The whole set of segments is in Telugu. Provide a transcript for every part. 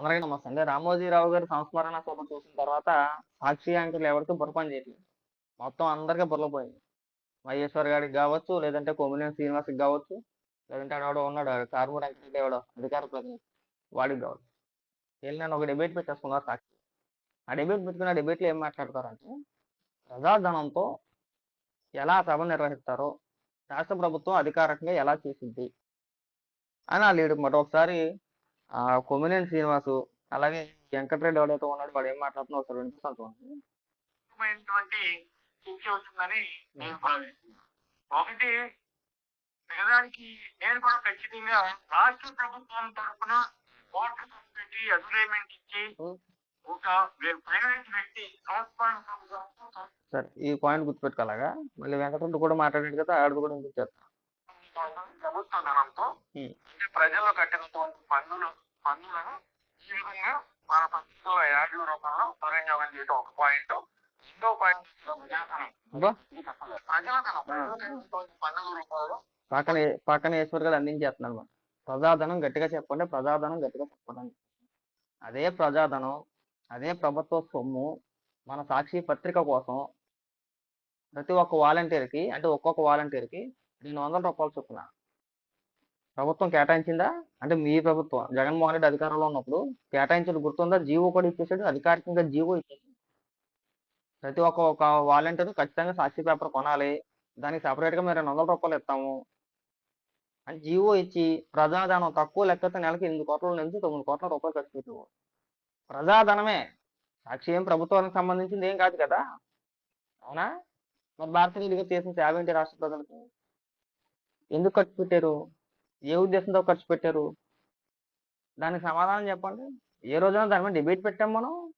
అందరికీ నమస్తే అంటే రామోజీరావు గారి సంస్మరణ సభ చూసిన తర్వాత సాక్షి యాంకర్లు ఎవరికి పొరపని చేయట్లేదు. మొత్తం అందరికీ బుర్రలో మహేశ్వర్ గారికి కావచ్చు లేదంటే కొమ్మినేని శ్రీనివాస్కి కావచ్చు లేదంటే ఆడవాడు ఉన్నాడు కార్మూర్ వెంకటరెడ్డి ఎవడో అధికార ప్రతినిధి వాడికి కావచ్చు. వీళ్ళు నేను ఒక డిబేట్ పెట్టేసుకున్నారు సాక్షి. ఆ డిబేట్ పెట్టుకున్న డిబేట్లో ఏం మాట్లాడతారంటే ప్రజాధనంతో ఎలా సభ నిర్వహిస్తారో రాష్ట్ర ప్రభుత్వం అధికారికంగా ఎలా చేసింది అని ఆ లీడు మాట. ఒకసారి ఆ కొమ్మినేని శ్రీనివాసు అలాగే వెంకటరెడ్డి ఎవడైతే ఉన్నాడు వాడు ఏం మాట్లాడుతున్నా ఒకసారి వినిపిస్తాను చూడండి. ముఖ్యమైనటువంటి శిక్ష అవుతుందని నేను భావిస్తున్నాను ఒకటి పేదానికి నేను కూడా ఖచ్చితంగా రాష్ట్ర ప్రభుత్వం తరఫున కోర్టు పెట్టి అగ్రిమెంట్ ఇచ్చి ఒక ప్రైవేట్ వ్యక్తి సంస్థ సరే ఈ పాయింట్ గుర్తుపెట్టుకోలాగా మళ్ళీ వెంకటరెడ్డి కూడా మాట్లాడాడు కదా ఆడు కూడా వినిపించేస్తా ప్రభుత్వ ధనంతో ఉం. అంటే ప్రజలు కట్టినటువంటి పన్నులు పన్నులను ఈ విధంగా మన ప్రభుత్వంలో యాభై రూపాయలు దుర్వినియోగం చేయడం ఒక పాయింట్ రెండో పాయింట్ పన్నుల రూపాయలు పక్కన పక్కన ఈశ్వర్ గారు అందించేస్తున్నాడు మరి. ప్రజాధనం గట్టిగా చెప్పండి ప్రజాధనం గట్టిగా చెప్పండి. అదే ప్రజాధనం అదే ప్రభుత్వ సొమ్ము మన సాక్షి పత్రిక కోసం ప్రతి ఒక్క వాలంటీర్కి అంటే ఒక్కొక్క వాలంటీర్కి రెండు వందల రూపాయలు చొప్పున. ప్రభుత్వం కేటాయించిందా? అంటే మీ ప్రభుత్వం. జగన్మోహన్ రెడ్డి అధికారంలో ఉన్నప్పుడు కేటాయించడం గుర్తుందా? జీవో కూడా ఇచ్చేసాడు అధికారికంగా జీవో ఇచ్చేసాడు. ప్రతి ఒక్క ఒక వాలంటీర్ ఖచ్చితంగా సాక్షి పేపర్ కొనాలి. దానికి సపరేట్గా మేము రెండు వందల రూపాయలు ఇస్తాము అని జీవో ఇచ్చి ప్రజాధనం తక్కువ లెక్కతో నెలకి ఎనిమిది కోట్ల నుంచి తొమ్మిది కోట్ల రూపాయలు ఖర్చు పెట్టు ప్రజాధనమే. సాక్షి ఏం ప్రభుత్వానికి సంబంధించింది ఏం కాదు కదా. అవునా? మరి భారతీయులుగా చేసిన సేవ ఏంటి రాష్ట్ర ప్రజలకు? ఎందుకు ఖర్చు పెట్టారు? ఏ ఉద్దేశంతో ఖర్చు పెట్టారు? దానికి సమాధానం చెప్పండి. ఏ రోజున దాని మీద డిబేట్ పెట్టాం మనం.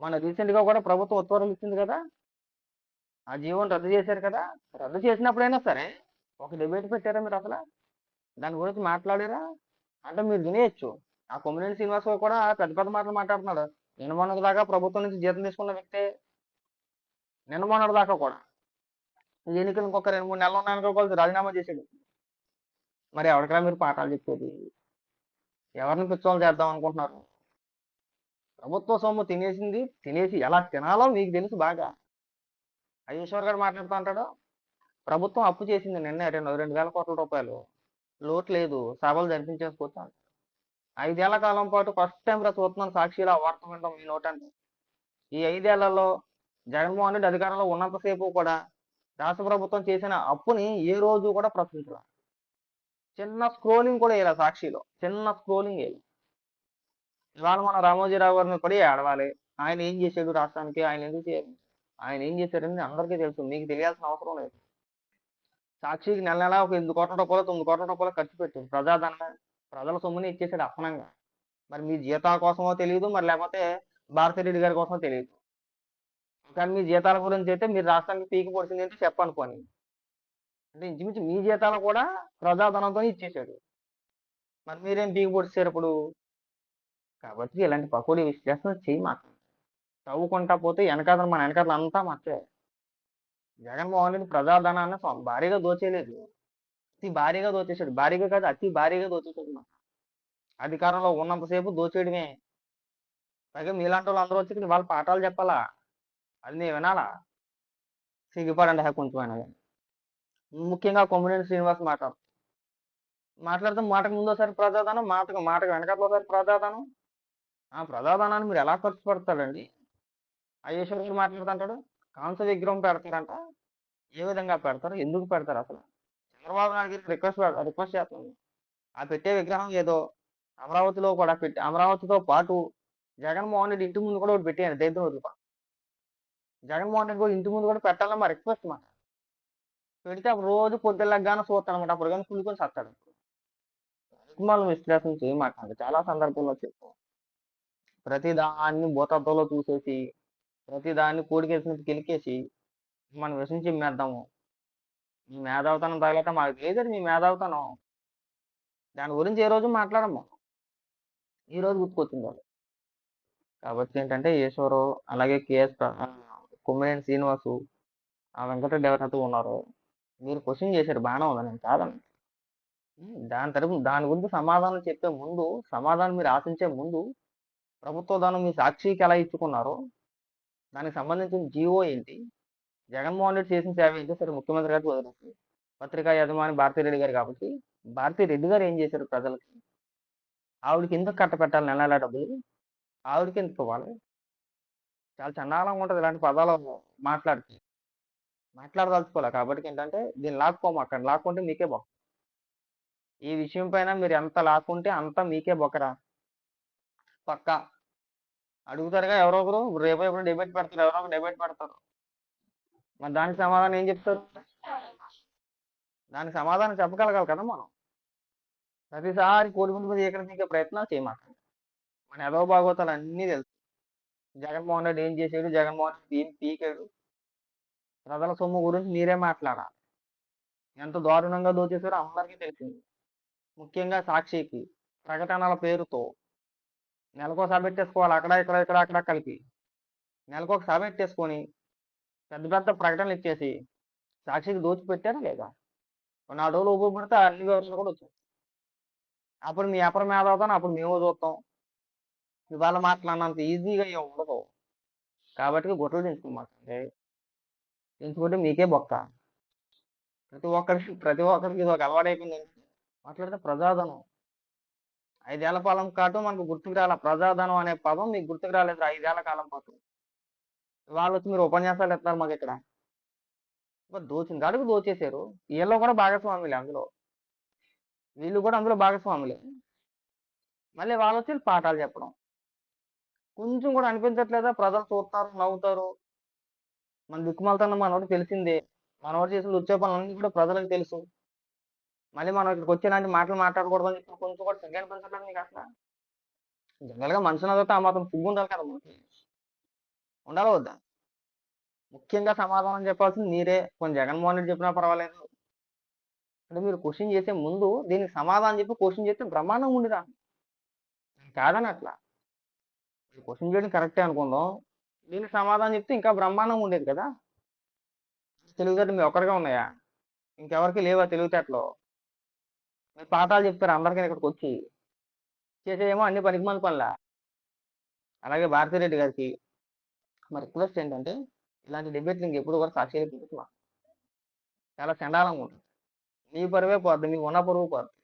మన రీసెంట్గా కూడా ప్రభుత్వం ఉత్తర్వులు ఇచ్చింది కదా. ఆ జీవోని రద్దు చేశారు కదా. రద్దు చేసినప్పుడైనా సరే ఒక డిబేట్ పెట్టారా మీరు అసలు? దాని గురించి మాట్లాడారా? అంటే మీరు వినేయచ్చు. ఆ కొమ్మినేని శ్రీనివాస్ కూడా పెద్ద పెద్ద మాటలు మాట్లాడుతున్నాడు. నిన్న మొన్నటి దాకా ప్రభుత్వం నుంచి జీతం తీసుకున్న వ్యక్తే. నిన్న మొన్నటి దాకా కూడా. ఎన్నికలు ఇంకొక రెండు మూడు నెలలు ఉన్నాయనుకోవాలి రాజీనామా చేసాడు మరి ఎవరికైనా మీరు పాఠాలు చెప్పేది? ఎవరిని పిచ్చోళ్ళు చేద్దాం అనుకుంటున్నారు? ప్రభుత్వ సొమ్ము తినేసింది తినేసి ఎలా తినాలో మీకు తెలుసు బాగా. అయ్యేశ్వర్ గారు మాట్లాడుతూ అంటాడు ప్రభుత్వం అప్పు చేసింది నిన్న రెండు రెండు వేల కోట్ల రూపాయలు. లోటు లేదు సభలు జరిపించేసుకోవచ్చు అంటారు ఐదేళ్ళ కాలం పాటు ఫస్ట్ టైం రా చూస్తున్నాను సాక్షిలో వార్త వినడం మీ నోటంటే. ఈ ఐదేళ్ళలో జగన్మోహన్ రెడ్డి అధికారంలో ఉన్నంతసేపు కూడా రాష్ట్ర ప్రభుత్వం చేసిన అప్పుని ఏ రోజు కూడా ప్రశ్నించాల. చిన్న స్క్రోలింగ్ కూడా వేయాలి సాక్షిలో. చిన్న స్క్రోలింగ్ వేయాలి. ఇవాళ మన రామోజీరావు గారిని కూడా ఏడవాలి. ఆయన ఏం చేశాడు రాష్ట్రానికి? ఆయన ఎందుకు చేయాలి ఆయన ఏం చేశాడని అందరికీ తెలుసు. మీకు తెలియాల్సిన అవసరం లేదు. సాక్షికి నెల నెల ఒక ఎనిమిది కోట్ల రూపాయలు తొమ్మిది కోట్ల రూపాయలు ఖర్చు పెట్టాడు. ప్రజాధన ప్రజల సొమ్ముని ఇచ్చేసాడు అప్పనంగా. మరి మీ జీతాల కోసమో తెలియదు మరి లేకపోతే భారతిరెడ్డి గారి కోసమో తెలియదు కానీ మీ జీతాల గురించి అయితే మీరు రాష్ట్రానికి పీకి పొడిచింది అంటే చెప్పనుకోని. అంటే ఇంచుమించు మీ జీతాలు కూడా ప్రజాధనంతో ఇచ్చేసాడు మరి మీరేం పీకి పొడిచారు ఇప్పుడు? కాబట్టి ఇలాంటి పకోడీ విశ్లేషణ చేయి మాకు. చదువుకుంటా పోతే వెనకాతలు మన వెనకాతలు అంతా మచ్చే జగన్మోహన్ రెడ్డి ప్రజాధనాన్ని భారీగా దోచేయలేదు అతి భారీగా దోచేశాడు. భారీగా కాదు అతి భారీగా దోచేశాడు మాకు. అధికారంలో ఉన్నంతసేపు దోచేయడమే. పైగా మీలాంటి వాళ్ళు అందరూ వచ్చి వాళ్ళ పాఠాలు చెప్పాలా? అది నేను వినాలా? సిగ్గుపడండి హే కొంచెం అయినా ముఖ్యంగా కొమ్మినేని శ్రీనివాస్ మాట్లాడు మాట్లాడితే మాటకు ముందోసారి ప్రజాదానం మాటకు మాటకు వెనకాతలోసారి ప్రజాదానం. ఆ ప్రజాదానాన్ని మీరు ఎలా ఖర్చు పెడతాడండి అయ్యేశ్వరుడు మాట్లాడుతుంటాడు కాంస విగ్రహం పెడతారంట. ఏ విధంగా పెడతారు? ఎందుకు పెడతారు అసలు? చంద్రబాబు నాయుడు గారికి రిక్వెస్ట్ రిక్వెస్ట్ చేస్తున్నాను ఆ పెట్టే విగ్రహం ఏదో అమరావతిలో కూడా పెట్టి అమరావతితో పాటు జగన్మోహన్ రెడ్డి ఇంటి ముందు కూడా ఒకటి పెట్టాను దైత్యం వదిలిపా జగన్మోహన్ రెడ్డి కూడా ఇంటి ముందు కూడా పెట్టాలని మా రిక్వెస్ట్ మాట. పెడితే అప్పుడు రోజు పొద్దులగ్గానే చూస్తాను అనమాట అప్పుడు కానీ కుళ్ళుకొని చస్తాడు కుటుంబాలను విశ్లేషణ చేయమాట చాలా సందర్భంలో చెప్పు. ప్రతి దాన్ని భూతత్వంలో చూసేసి ప్రతి దాన్ని కోడికేసినట్టు కెలికేసి మనం విషం మేద్దాము మీ మేధావుతనం తగలట మాకు తెలియదు మీ మేధావుతనం. దాని గురించి ఏ రోజు మాట్లాడము. ఈ రోజు గుర్తుకొచ్చింది వాళ్ళు. కాబట్టి ఏంటంటే ఈశ్వరు అలాగే కేఎస్ కొమ్మినేని శ్రీనివాసు ఆ వెంకటరెడ్డి ఎవరైతే ఉన్నారో మీరు క్వశ్చన్ చేశారు బాగానే ఉంది? నేను కాదని దాని తరపు దాని గురించి సమాధానం చెప్పే ముందు సమాధానం మీరు ఆశించే ముందు ప్రభుత్వ ధనం మీ సాక్షికి ఎలా ఇచ్చుకున్నారో దానికి సంబంధించిన జీవో ఏంటి జగన్మోహన్ రెడ్డి చేసిన సేవ ఏంటి సరే ముఖ్యమంత్రి గారికి వదిలేసి పత్రికా యజమాని భారతీ రెడ్డి గారు కాబట్టి భారతీ రెడ్డి గారు ఏం చేశారు ప్రజలకి? ఆవిడకి ఎందుకు కట్టపెట్టాలి నెల నెల డబ్బులు? ఆవిడకి ఎందుకు ఇవ్వాలి? చాలా చండాలంగా ఉంటుంది ఇలాంటి పదాలు మాట్లాడితే మాట్లాడదలుచుకోవాలి. కాబట్టి ఏంటంటే దీన్ని లాక్కోమాకండి లాక్కుంటే మీకే బొక్క. ఈ విషయం పైన మీరు ఎంత లాక్కుంటే అంత మీకే బొక్కరా. పక్క. అడుగుతారుగా ఎవరో ఒకరు. రేపు ఎప్పుడు డిబేట్ పెడతారు. ఎవరో ఒకరు డిబేట్ పెడతారు. మరి దానికి సమాధానం ఏం చెప్తారు? దానికి సమాధానం చెప్పగలగాలి కదా మనం. ప్రతిసారి కోడి ముందు మీద ఎక్కడ దిగే ప్రయత్నాలు చేయమాకండి. మన ఎదవ భాగవతాలు అన్నీ తెలుసు. జగన్మోహన్ రెడ్డి ఏం చేశాడు జగన్మోహన్ రెడ్డి ఏం పీకాడు? ప్రజల సొమ్ము గురించి మీరే మాట్లాడాలి. ఎంత దారుణంగా దోచేశారో అందరికీ తెలిసింది. ముఖ్యంగా సాక్షికి ప్రకటనల పేరుతో. నెలకో సభ పెట్టేసుకోవాలి. అక్కడ ఇక్కడ ఇక్కడ అక్కడ కలిపి. నెలకు ఒక సభ పెట్టేసుకొని పెద్ద పెద్ద ప్రకటనలు ఇచ్చేసి సాక్షికి దోచి పెట్టారా లేదా? ఒక నాలుగు రోజులు ఉపయోగపడితే అన్ని వివరాలు కూడా వచ్చాయి. అప్పుడు మీ వ్యాపారం మీద అవుతాను అప్పుడు మేము చూస్తాం. ఇవాళ మాట్లాడినంత ఈజీగా ఉండదు. కాబట్టి గుట్టలు దించుకోమాకండి దించుకుంటే మీకే బొక్క. ప్రతి ఒక్కరికి ప్రతి ఒక్కరికి ఇది ఒక అలవాటైపోయింది మాట్లాడితే ప్రజాధనం. ఐదేళ్ళ కాలం కాటు మనకు గుర్తుకు రాల. ప్రజాధనం అనే పదం మీకు గుర్తుకు రాలేదు ఐదేళ్ళ కాలం పాటు. వాళ్ళు వచ్చి మీరు ఉపన్యాసాలు ఇస్తారు మాకు ఇక్కడ. దోచింది దోచిన దోచేశారు. వీళ్ళు కూడా భాగస్వాములే అందులో. వీళ్ళు కూడా అందులో భాగస్వాములే. మళ్ళీ వాళ్ళు వచ్చి పాఠాలు చెప్పడం. కొంచెం కూడా అనిపించట్లేదా? ప్రజలు చూస్తారు నవ్వుతారు. మన దిక్కుమాలతనం మనోడు తెలిసిందే. మనోడు చేసిన వచ్చే పనులన్నీ కూడా ప్రజలకు తెలుసు. మళ్ళీ మనం ఇక్కడికి వచ్చేలాంటి మాటలు మాట్లాడకూడదని చెప్పి కొంచెం కూడా సిగ్గు అనిపించట్లేదు నీకు అసలు? జనరల్గా మనుషులు అదొక ఆ మాత్రం సిగ్గు ఉండాలి కదా మనకి. ఉండాలి వద్దా? ముఖ్యంగా సమాధానం చెప్పాల్సింది మీరే. కొంచెం జగన్మోహన్ రెడ్డి చెప్పినా పర్వాలేదు. అంటే మీరు క్వశ్చన్ చేసే ముందు దీనికి సమాధానం చెప్పి క్వశ్చన్ చేస్తే బ్రహ్మాండంగా ఉండిరా. కాదని అట్లా. క్వశ్చన్ చేయడం కరెక్టే అనుకుందాం. దీనికి సమాధానం చెప్తే ఇంకా బ్రహ్మాండంగా ఉండేది కదా. తెలివితేటలు మీ ఒక్కరిగా ఉన్నాయా? ఇంకెవరికి లేవా తెలివితేటలు మీరు పాఠాలు చెప్తారు అందరికీ ఇక్కడికి వచ్చి. చేసేదేమో అన్ని పనికిమాల పనులా? అలాగే భారతిరెడ్డి గారికి. మరి రిక్వెస్ట్ ఏంటంటే ఇలాంటి డిబేట్లు ఇంకెప్పుడు కూడా సాక్షి పెట్టుకున్నా చాలా చండాలంగా ఉంటుంది. మీ పరువే పోద్ది మీకు ఉన్న పరువు పోద్ది.